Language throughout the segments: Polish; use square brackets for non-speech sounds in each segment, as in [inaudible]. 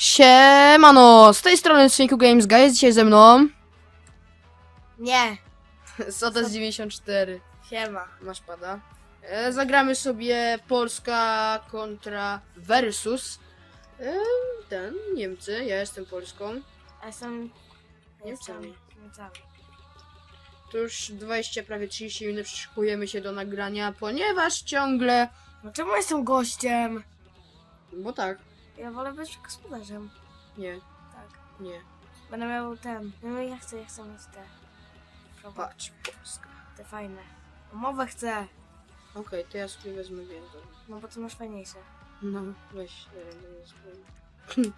Siemano, z tej strony Synku Games Guy, jest dzisiaj ze mną Nie, Soda z 94 siema. Masz pada e, Zagramy sobie Polska kontra versus e, Ten, Niemcy, ja jestem Polską A jestem Niemcami. Niemcami. To już 20, prawie 30 minut przyszykujemy się do nagrania, ponieważ ciągle No czemu jestem gościem? Bo tak, Ja wolę być gospodarzem. nie, Tak. nie Będę miał ten. No ja chcę, ja chcę mieć te. Te, Patrz, Polska te fajne. Umowę chcę. Okej, to ja sobie wezmę więcej No bo ty masz fajniejsze. No, weź, nie wiem,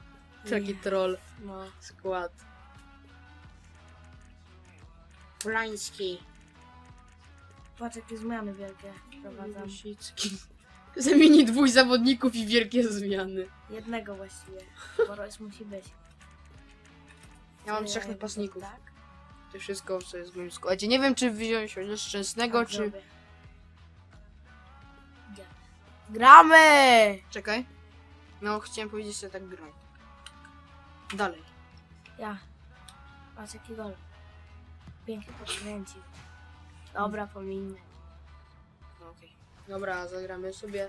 to [laughs] Taki troll No. skład. Brański. Patrz jakie zmiany wielkie wprowadzam. Wójcicki. Zamieni dwóch zawodników i wielkie zmiany. Jednego właściwie. Bo roz musi być. Ja mam trzech napastników. Tak? To wszystko, co jest w moim składzie. Nie wiem, czy wziąć szczęsnego, Tak czy... zrobię. Idzie. Gramy! Czekaj. No, chciałem powiedzieć, że tak graj. Dalej. Ja. Patrz jaki gol. Pięknie podkręcił. Dobra, pominę. No, okej. Dobra, zagramy sobie.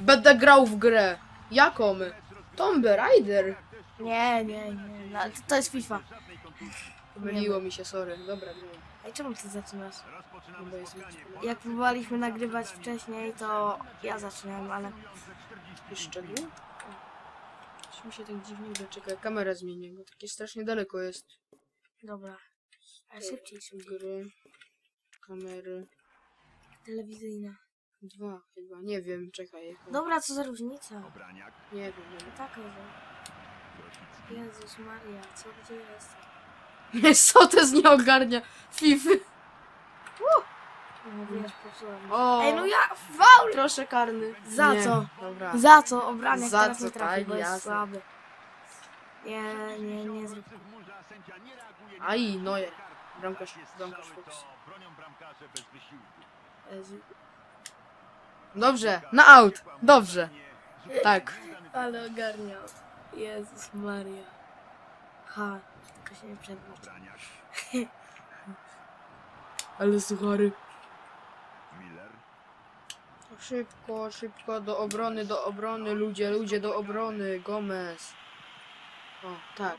Będę grał w grę. Jaką? Tomb Raider. Nie, nie, nie. No, to, to jest FIFA. Pomyliło mi się, sorry. Dobra, no. Ej, czemu ty zaczynasz? no bo jest Jak próbowaliśmy nagrywać wcześniej, to ja zaczynałem, ale... Jeszcze dół? Coś mi się tak dziwnie gra. Czekaj, kamerę zmienię, bo takie strasznie daleko jest. Dobra. Ale szybciej, szybciej. Gry, kamery, Telewizyjna. Dwa chyba, nie wiem, czekaj. Dobra, co za różnica? Nie wiem, nie wiem. Tak, ale... Jezus Maria, co gdzie jest? Sotes [laughs] nie ogarnia Fify. No wiesz, popsułem. O, Ej, no ja... Faul! proszę karny. Za nie. co? Dobra. Za co? Obraniak Za teraz co, nie trafi, tak, bo jest jasne. słaby. Nie, nie, nie zrób. Aj, Neuer. Bramkarz, bramkarz Fox. Jezu. Dobrze, na out. Dobrze. Tak. Ale ogarniał. Jezus Maria. Ha, tylko się nie przewróć. [laughs] Ale suchary. Szybko, szybko, do obrony, do obrony, ludzie, ludzie, do obrony, Gomez. O, tak,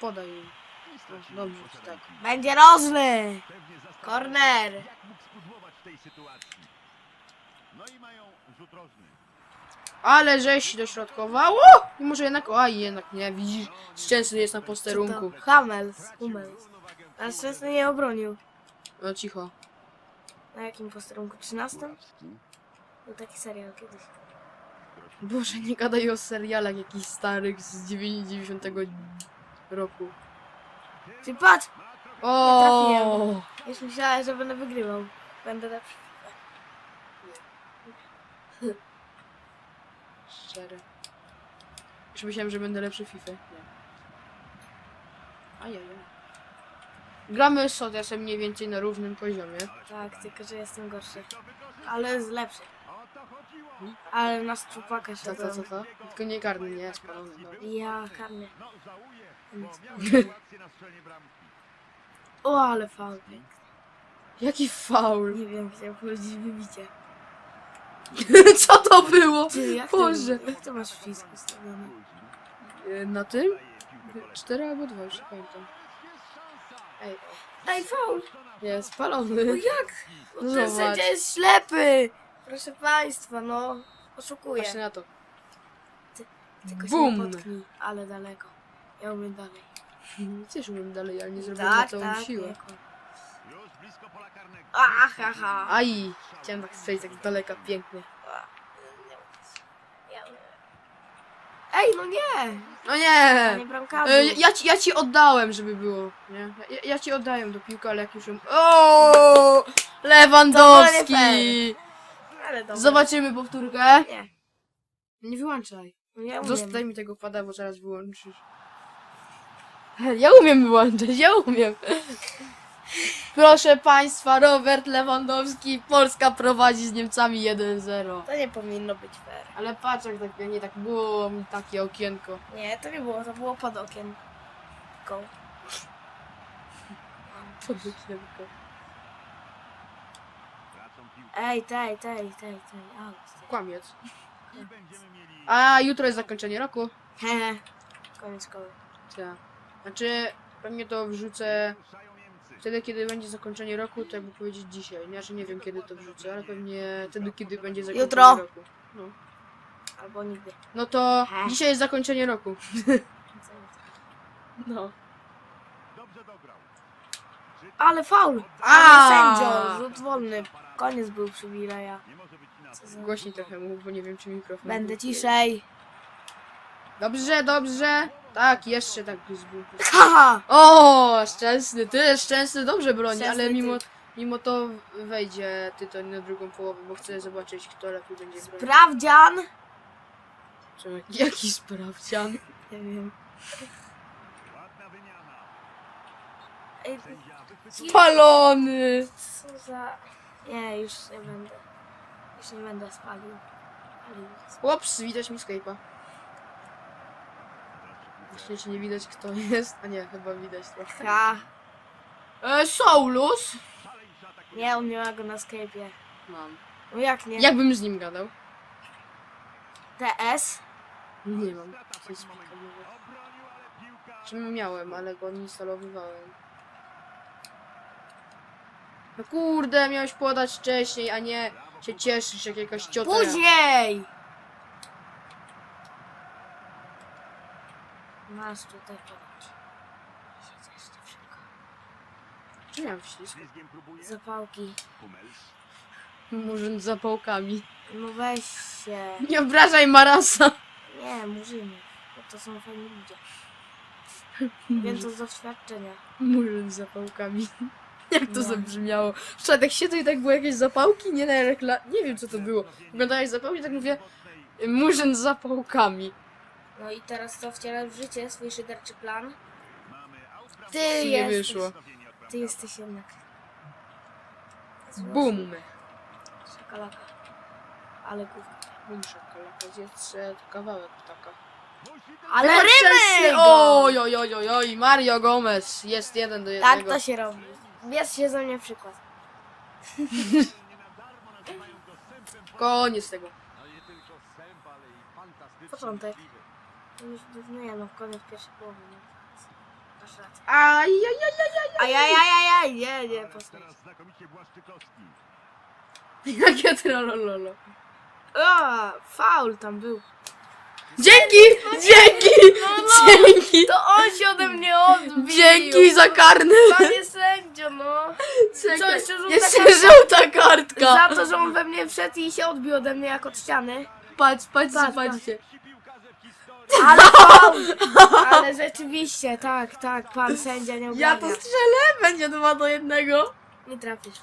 podaj im. O, dobrze, tak. Będzie rożny! Corner! Ale żeś dośrodkowało! I może jednak, oj, jednak nie, widzisz, Szczęsny jest na posterunku. To Hamels, Hummels. A Szczęsny nie obronił. No cicho. Na jakim posterunku? 13? Był taki serial kiedyś. Boże, nie gadaj o serialach jakichś starych z 90 roku. Ty patrz! O! trafiłem. Już myślałem, że będę wygrywał. Będę lepszy. Szczerze. Już myślałem, że będę lepszy w FIFA. Nie. Ajajaj. Gramy z Sodesem mniej więcej na równym poziomie. Tak, tylko że jestem gorszy. Ale jest lepszy. Ale na szczupaka Co, co, szedłem. co, co? Tylko nie karny, nie, spalony. No. Ja, karny. [laughs] O, ale faul. Jaki faul. Nie wiem, chciałem powiedzieć wybicie. [laughs] Co to było? Ty, jak Boże. To, jak to masz przycisk ustawiony? E, Na tym? Cztery albo dwa, już nie pamiętam. Ej, Ej, faul! nie, No spalony. jak? No Ten sędzia jest ślepy! Proszę państwa, no. Oszukuję. Patrzcie na to. Tylko się Bum. nie potknij, ale daleko. Ja umiem dalej. [laughs] Też umiem dalej, ale nie zrobiłem na Tak, całą tak. siłę. kłam. Ach, ha, ha. Aj! Chciałem tak strzelić tak z daleka, pięknie. Ej, no nie! No nie! Panie bramkarzu. E, ja, ci, ja ci oddałem, żeby było, nie? Ja, ja ci oddaję do piłki, ale jak już ją... O! Lewandowski! Ale dobra. Zobaczymy powtórkę. Nie. Nie wyłączaj. No ja umiem. Zostań mi tego pada, bo zaraz wyłączysz. Ja umiem wyłączać, ja umiem. Proszę Państwa, Robert Lewandowski, Polska prowadzi z Niemcami 1-0. To nie powinno być fair. Ale patrz, jak tak, nie tak było mi takie okienko. Nie, to nie było, to było pod okiem. Go. Pod okienko. Ej, tej, tej, tej, tej, out. Kłamiec. A jutro jest zakończenie roku. Hehe. Koniec szkoły. Tak. Znaczy, pewnie to wrzucę wtedy, kiedy będzie zakończenie roku, to jakby powiedzieć dzisiaj. Znaczy, nie wiem kiedy to wrzucę, ale pewnie wtedy, kiedy będzie zakończenie Jutro. roku. No. Albo nigdy. no to He. dzisiaj jest zakończenie roku. [laughs] No. Ale faul! A! Ale sędzio, rzut wolny. Koniec był przywileja. Co za... Głośniej trochę mów, bo nie wiem, czy mikrofon... Będę ciszej. Dobrze, dobrze. Tak, jeszcze tak zbój. Haha! O, szczęsny, ty szczęsny dobrze broni, Szczęsny ale mimo, typ. mimo to wejdzie tytoń na drugą połowę, bo chcę zobaczyć, kto lepiej będzie bronił. Sprawdzian! Czy Jaki sprawdzian? Nie wiem. Ej, Spalony! co za... Nie, już nie będę. Już nie będę spalił. Palił. Łops, widać mi Skype'a. Właśnie ci nie widać kto jest, a nie, chyba widać trochę. Ha! E, Saulus? Nie, on nie ma go na Skype'ie. Mam. No jak nie? Jakbym z nim gadał? TS? Nie mam. Czym miałem, ale go instalowywałem. No kurde, miałeś podać wcześniej, a nie się cieszysz jak jakaś ciota. Później! Masz tutaj podać. Siedzisz to wszystko. Czy miałem wścisk? Zapałki. Murzyn z zapałkami. No weź się. Nie obrażaj Marasa! Nie, murzyny. Bo to są fajni ludzie. [laughs] Wiem to z doświadczenia. Murzyn z zapałkami. [laughs] Jak to zabrzmiało? Wczoraj tak siedzę i tak były jakieś zapałki? Nie na rekla... Nie wiem co to było. Oglądałeś zapałki i tak mówię Murzyn z zapałkami. No i teraz co wcielasz w życie swój szyderczy plan? Ty Nie jesteś. wyszło. Ty jesteś jednak. Bum! Szakalaka. Ale główka. Bum szakalaka, zjedz kawałek ptaka. Ale ryby! Oj, oj, oj, oj, oj, Mario Gomez jest jeden do Tak jednego. to się robi. Bierz się ze mnie przykład. [laughs] Koniec tego. Początek. No już- No nie no, koniec pierwszej połowy. No. Masz rację. Ajajajajaj. Ajajajajaj, nie, nie, postać. Jakie trolololo. O, faul tam był. Dzięki! Dzięki! Dzięki! To on się ode mnie odbił. Dzięki za karny! Panie sędzio, no. Czekaj, jeszcze żółta Jeszcze kartka. żółta kartka! Za to, że on we mnie wszedł i się odbił ode mnie jak od ściany. Patrz, patrzcie, Patrz, patrzcie. Ale faul! Ale rzeczywiście, tak, tak, pan sędzia nie Ja ogarnia. to strzelę! Będzie dwa do jednego. Nie trafisz.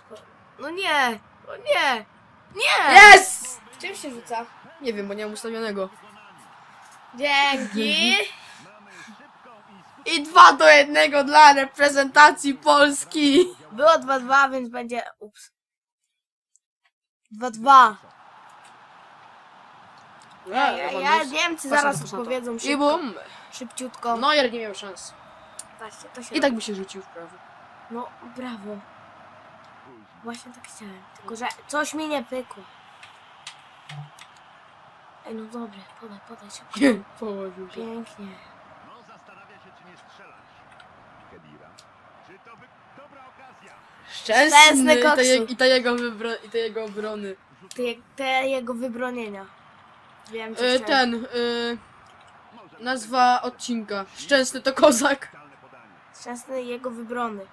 No nie, no nie, nie! Yes! Czym się rzuca? Nie wiem, bo nie mam ustawionego. Dzięki. I dwa do jednego dla reprezentacji Polski. Było 2-2, więc będzie... Ups. 2-2. Ja, ja, ja, Niemcy Patrz zaraz to, patrz na to. odpowiedzą I szybko, bum! szybciutko. Neuer nie miał szans. Patrzcie, to się I tak by się rzucił w prawo. No, brawo. Właśnie tak chciałem. Tylko, że coś mi nie pykło. Ej, no dobre, podaj, podaj szybko. [laughs] Położył się. Pięknie. Szczęsny Szczęsny i te, je, i te jego wybro, i te jego obrony. Te, te jego wybronienia. Wiem, co E, chciałem. ten, e, nazwa odcinka. Szczęsny to kozak. Szczęsny jego wybrony.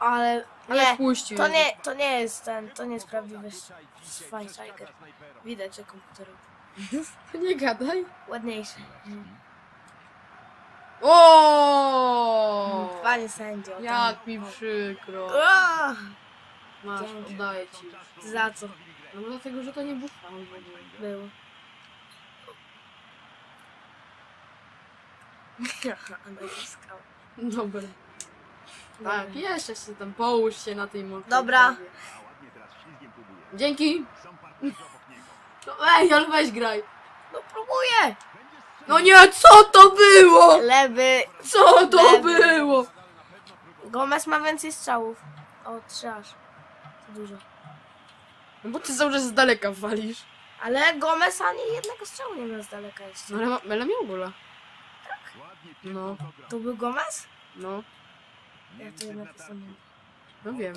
Ale Ale nie, wpuścił. to nie, to nie jest ten, to nie jest prawdziwy Schweinsteiger. Widać, że komputerowy. [laughs] Nie gadaj. Ładniejszy. O! Panie sędzio. Jak mi przykro. Masz, Dzięki. oddaję ci. za co No bo dlatego, że to nie ogóle. było? [laughs] Naciskał. Dobra. Tak, jeszcze się tam połóż się na tej mokrej Dobra. Dzięki. No ej, ale weź graj. No próbuję! No nie, co to było? Lewy. Co to Lewy. było? Gomez ma więcej strzałów. O, trzy aż. Dużo. No bo ty cały czas z daleka walisz. Ale Gomez ani jednego strzału nie miał z daleka jeszcze. No ale, ma- ale miał gola. No, To był Gomez? no, Ja to jednak no wiem.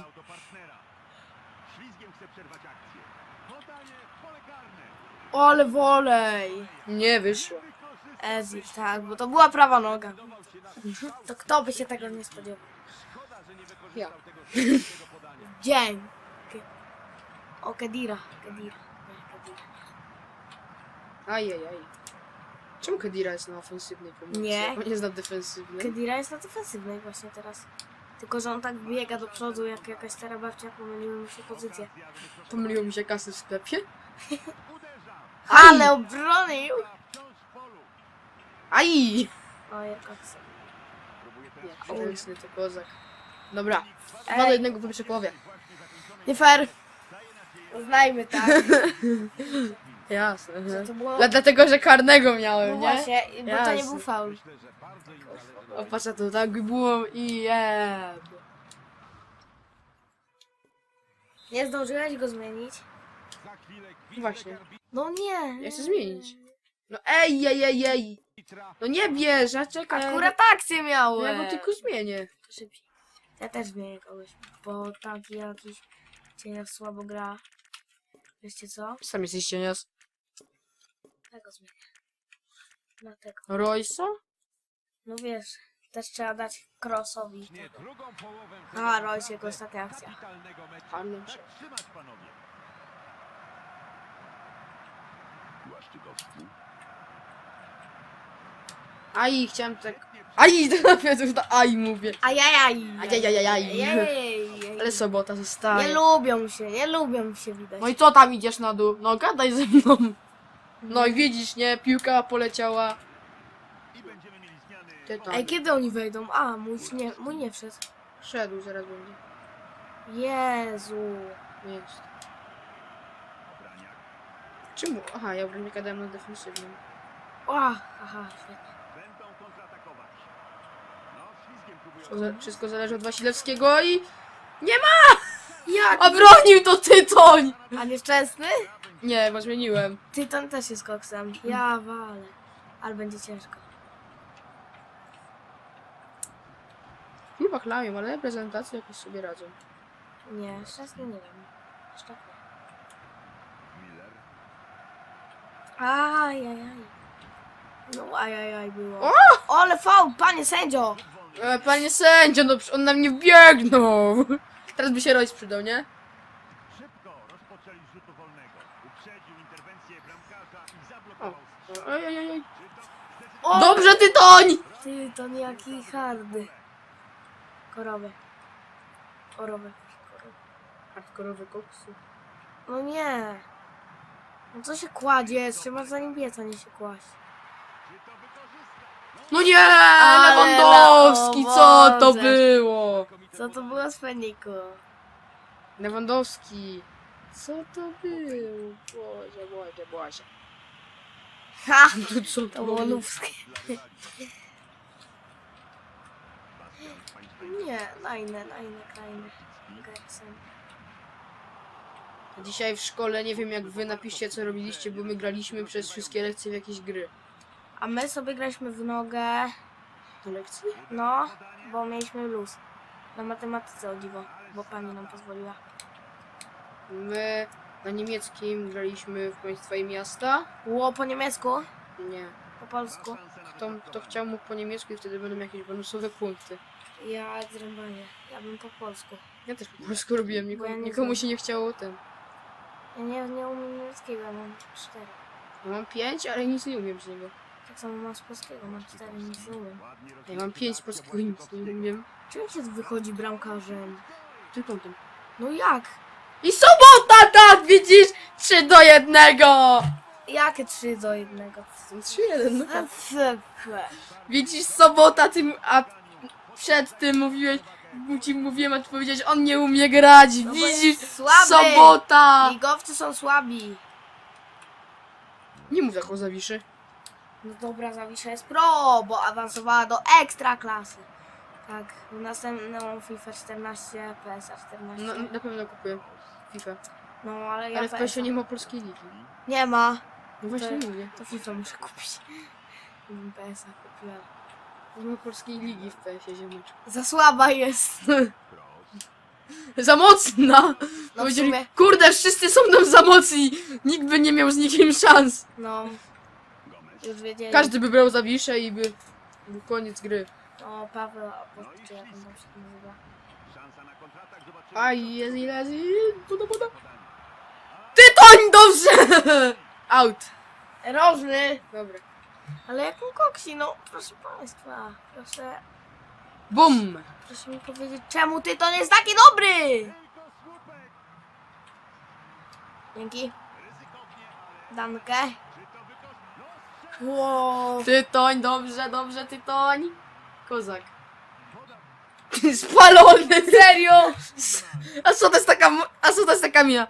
O, ale wolej! Nie wyszło. Ezi, tak, bo to była prawa noga. To kto by się tego nie spodziewał? Ja. Dzień. O, Kedira. Kedira. Nie, Kedira. Ajajaj. Czemu Kedira jest na ofensywnej pomocy? Nie. On jest na defensywnej. Kedira jest na defensywnej właśnie teraz. Tylko, że on tak biega do przodu jak jakaś stara babcia, pomyliły mu się pozycje. Pomyliło mi się kasy w sklepie. [laughs] Ale obronił! Aj! O, jak akcja. Ręczny to kozak. Dobra. Dwa do jednego w połowie. Nie fair! Uznajmy, tak. [laughs] Jasne. Że to było... Dla, dlatego, że karnego No miałem, nie? właśnie, bo to nie był faul. O, patrz na to, tak by było i jeb. Nie zdążyłeś go zmienić? Właśnie. No nie. Ja chcę zmienić. No ej, ej, ej, ej. No nie bierz, a czekaj. Akurat akcję Ja miałem. go tylko zmienię. To szybciej. Ja też zmienię kogoś, bo tamki jakiś cienia słabo gra. Wiecie co? Sam jesteś cienias. Tego zmienię. Na tego. Roysa? No wiesz, też trzeba dać Crossowi. A, Royce, jego ostatnia akcja. Harlem. Aj, chciałem tak... Aj, [laughs] to na aj mówię. Ajajaj! Ajajajaj. Ajajaj. Ale sobota Nie zostaje. lubią się, nie lubią się widać. No i co tam idziesz na dół? No gadaj ze mną. No i widzisz, nie? Piłka poleciała. Ty tam. Ej, kiedy oni wejdą? A, mój nie, mój nie wszedł. Szedł, zaraz będzie. Jezu. Jest. Czemu? Aha, ja obrońnika dałem na defensywną. O, aha, świetnie. Wszystko zależy od Wasilewskiego i... Jak? Obronił to Tytoń! A nieszczęsny? Nie, bo zmieniłem. Tyton też jest koksem. Ja walę. Ale będzie ciężko. W klubach lają, ale reprezentacje jakoś sobie radzą. Nie, szczęsny nie wiem. Szczęsny. Ajajaj. No ajajaj było. O! Ale faul, panie sędzio! E, panie sędzio, no on na mnie wbiegnął! Teraz by się Royce przydał, nie? Szybko rozpoczęli z rzutu wolnego. Uprzedził interwencję bramkarza i zablokował strzał. Oj, oj, oj, oj. O! Dobrze, Tytoń! Tyton jaki hardy. Korowy. Korowy. Korowy. Hardkorowy koksu. No nie. No co się kładzie? Trzeba za nim biec, a nie się kłaść. No nie! Ale co to było? Co to było z Feniku? Lewandowski. Co to było? Boże, Boże, Boże. Ha! To co to To było? było lubskie. Nie, na inne, na inne krainy. Gersen. Dzisiaj w szkole, nie wiem jak wy napiszcie co robiliście, bo my graliśmy przez wszystkie lekcje w jakieś gry. A my sobie graliśmy w nogę, Na lekcji? no, bo mieliśmy luz. Na matematyce o dziwo, bo pani nam pozwoliła. My na niemieckim graliśmy w państwa i miasta. Ło po niemiecku? Nie. Po polsku? Kto, kto chciał mógł po niemiecku i wtedy będą jakieś bonusowe punkty. Ja zrąbanie. Ja bym po polsku. Ja też po polsku robiłem, Bo nikomu, ja nie nikomu znam. się nie chciało ten. Ja nie, nie umiem niemieckiego, ja mam cztery. Ja mam pięć, ale nic nie umiem z niego. Tak samo mam z polskiego, mam cztery, nic nie umiem. Ja mam pięć polskiego i nic nie umiem. Czym się wychodzi bramkarzem? Tylko ten. No jak? I sobota, tak, widzisz? 3 do 1. Jakie trzy do jednego? 3 1. No. Fe. Widzisz, sobota tym, a przed tym mówiłeś, ci mówiłem, a ty powiedziałeś, on nie umie grać, No widzisz, słaby. sobota. Ligowcy są słabi. Nie mów tak o Zawiszy. No dobra, Zawisza jest pro, bo awansowała do ekstra klasy. Tak, w następną FIFA 14, PSA 14. No, na pewno kupię FIFA. No ale ja Ale w PSA. Nie ma polskiej ligi. Nie ma. No właśnie To- mówię. To FIFA muszę kupić. [laughs] Gdybym PSA kupiła. Nie ma polskiej ligi w PESie, ziomeczku. Za słaba jest. [laughs] Za mocna! No w Powiedzieli, sumie, kurde, wszyscy są nam za mocni! Nikt by nie miał z nikim szans. no. Już wiedzieli. Każdy by brał Zawiszę i by był koniec gry. O, Paweł, o, czy jak on tam się nazywa. Szansa na kontratak, zobaczymy. Aj, jest ile jest... Poda, poda. Tytoń, dobrze! [laughs] Out. Rożny! Dobra. Ale jak on koksi, no proszę państwa. Proszę, Bum! proszę mi powiedzieć, czemu ty to nie jest taki dobry? Dzięki. Dankę. czy to wykorzy... No, Wow. Tytoń, dobrze, dobrze, Tytoń. Kozak. Spalony, serio! A co to jest taka... m- A co to jest taka mina?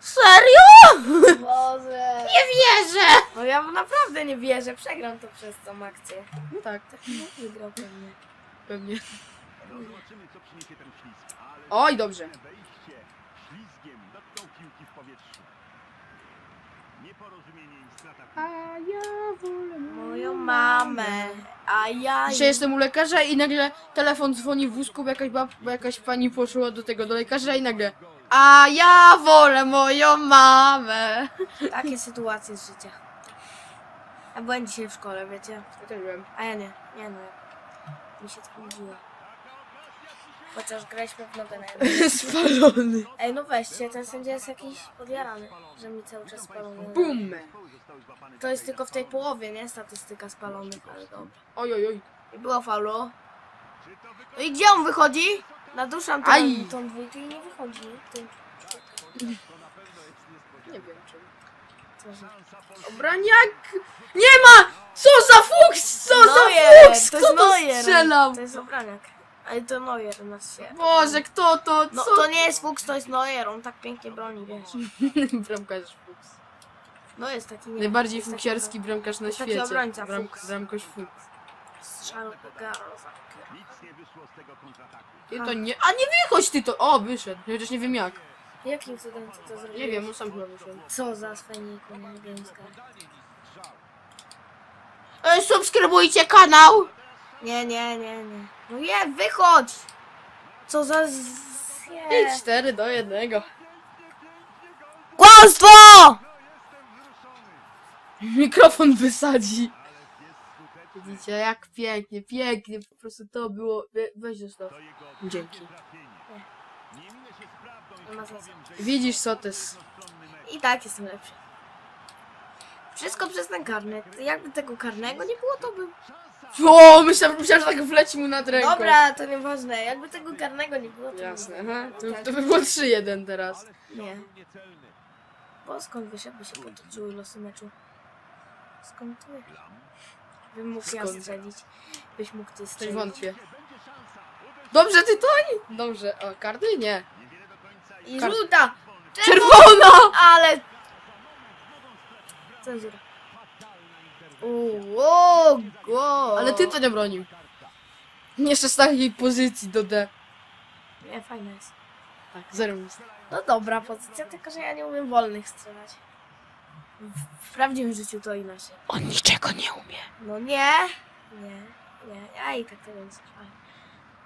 Serio? Boże. Nie wierzę! No ja naprawdę nie wierzę, przegram to przez tą akcję. No tak, No, Wygrał pewnie. pewnie. no zobaczymy, co przyniesie ten ślizg. Ale Oj, dobrze. wejście ślizgiem dotknął piłki w powietrzu. Nieporozumienie. A ja wolę Moją mamę. A ja... Dzisiaj jestem u lekarza i nagle telefon dzwoni w wózku, bo jakaś, bab, bo jakaś pani poszła do tego, do lekarza i nagle A ja wolę moją mamę. Takie sytuacje z życia. Ja byłem dzisiaj w szkole, wiecie? Ja też byłem. A ja nie. Nie no. Mi się tak nudziło. Chociaż graliśmy w nogę na jednym. Spalony. Ej, no weźcie, ten sędzia jest jakiś podjarany, że mi cały czas spalony. Bum. To jest tylko w tej połowie, nie? Statystyka spalonych, ale dobra. Oj, oj, oj. I było wykorzy... No i gdzie on wychodzi? Naduszam tą, Aj. tą dwójkę i nie wychodzi. Ty, Nie wiem co za... Obraniak! Nie ma! Co za fuks! Co za Neuer, fuks! to Kto jest to Neuer. strzelał? To jest obraniak. Ale to Neuer nas się... Boże, kto to? No Co? to nie jest Fuchs, to jest Neuer, on tak pięknie broni, wiesz. [laughs] Bramkarz fuks. No jest taki nie Najbardziej jest taki fuksiarski bramkarz na taki świecie. obrońca, Bram, fuks. bramkarz fuks. Strzał Garoza. Nic nie wyszło z tego kontrataku. Ty to nie... A nie wychodź ty to! O, wyszedł. Chociaż nie wiem jak. Jakim cudem ty to zrobiłeś? Nie wiem, on sam chyba wyszedł. Co za swojniku niebiańska. E, subskrybujcie kanał! Nie, nie, nie, nie. No je, wychodź! Co za... z- I Nie. 4 do 1. Kłamstwo! [laughs] Mikrofon wysadzi. Widzicie, jak pięknie, pięknie, po prostu to było. We- Weź zostaw. Dzięki. Nie ma sensu. Widzisz, mecz. I tak jestem lepszy. Wszystko przez ten karnet. Jakby tego karnego nie było, to bym... O, myślałem, myślałem, że tak wleci mu nad ręką. Dobra, to nieważne. Jakby tego karnego nie było, to Jasne, bym... aha. To, to by było 3-1 teraz. Nie. Bo skąd wiesz, jakby się potoczyły losy meczu? Skąd ty? Bym mógł ja Skąd? strzelić. Byś mógł ty Coś strzelić. wątpię. Dobrze, ty to nie? Dobrze, o, karty? Nie. I Kar- żółta! Czerwona! Ale... Cenzura. Uuu, go! Ale ty to nie bronił. Jeszcze z takiej pozycji do D. Nie, fajne jest. Tak, zero miejsc. No dobra pozycja, tylko że ja nie umiem wolnych strzelać. W, w prawdziwym życiu to inaczej. On niczego nie umie. No nie, nie, nie, ja i tak tego nie słyszałem.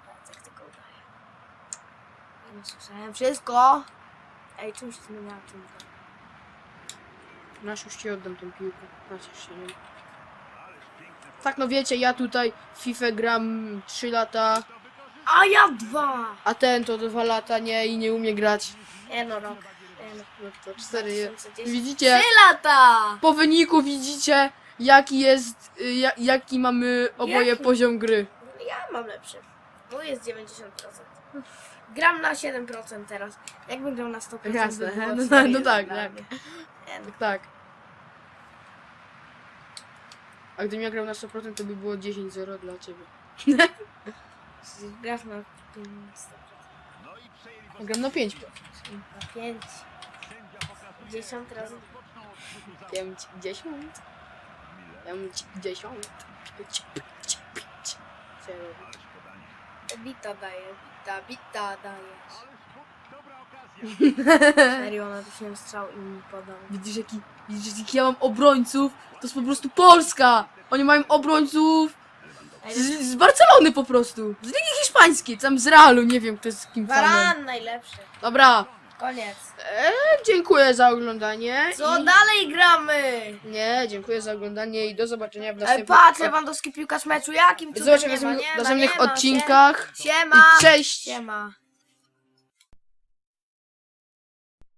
Ja tak tylko udaję. Ja nie słyszałem wszystko. Ej, czym się zmieniała czymka? Nasz już ci oddam tą piłkę. Macisz się, nie? Tak, no wiecie, ja tutaj w FIFA gram 3 lata, A ja dwa! a ten to 2 lata, nie, i nie umie grać. Nie no, rok. Nie no. No to 4 2010. Widzicie? Trzy lata! Po wyniku widzicie, jaki jest, y, ja, jaki mamy oboje Jaki? poziom gry. Ja mam lepszy. Mój jest 90%. Gram na 7% teraz. Jakbym grał na 100%, Jasne, by było [laughs] no, no, 4-1 no tak, dla tak. mnie. Nie no. Tak, tak. A gdybym ja grał na 100%, to by było 10-0 dla ciebie. Grasz na 5 No i przejęli Ja Gram na 5. na 5. Sędzia pokazuje, 10 razy. za 5, 10. 5, 10. Ależ podanie. Bita daje, bita, bita daje. [laughs] Serio, nadusiłem strzał i mi podał. Widzisz jaki, widzisz jaki ja mam obrońców? To jest po prostu Polska! Oni mają obrońców z, z Barcelony po prostu. Z Ligi Hiszpańskiej, tam z Realu, nie wiem kto jest z kim fanem. Varan najlepszy. Dobra, Koniec. e, dziękuję za oglądanie. Co i... dalej gramy? Nie, dziękuję za oglądanie i do zobaczenia w Ej, następnych patrz, Lewandowski piłkarz meczu, jakim cudem zobaczenia w nie ma, następnych, nie ma, następnych nie ma, odcinkach. Siema. I cześć! Siema.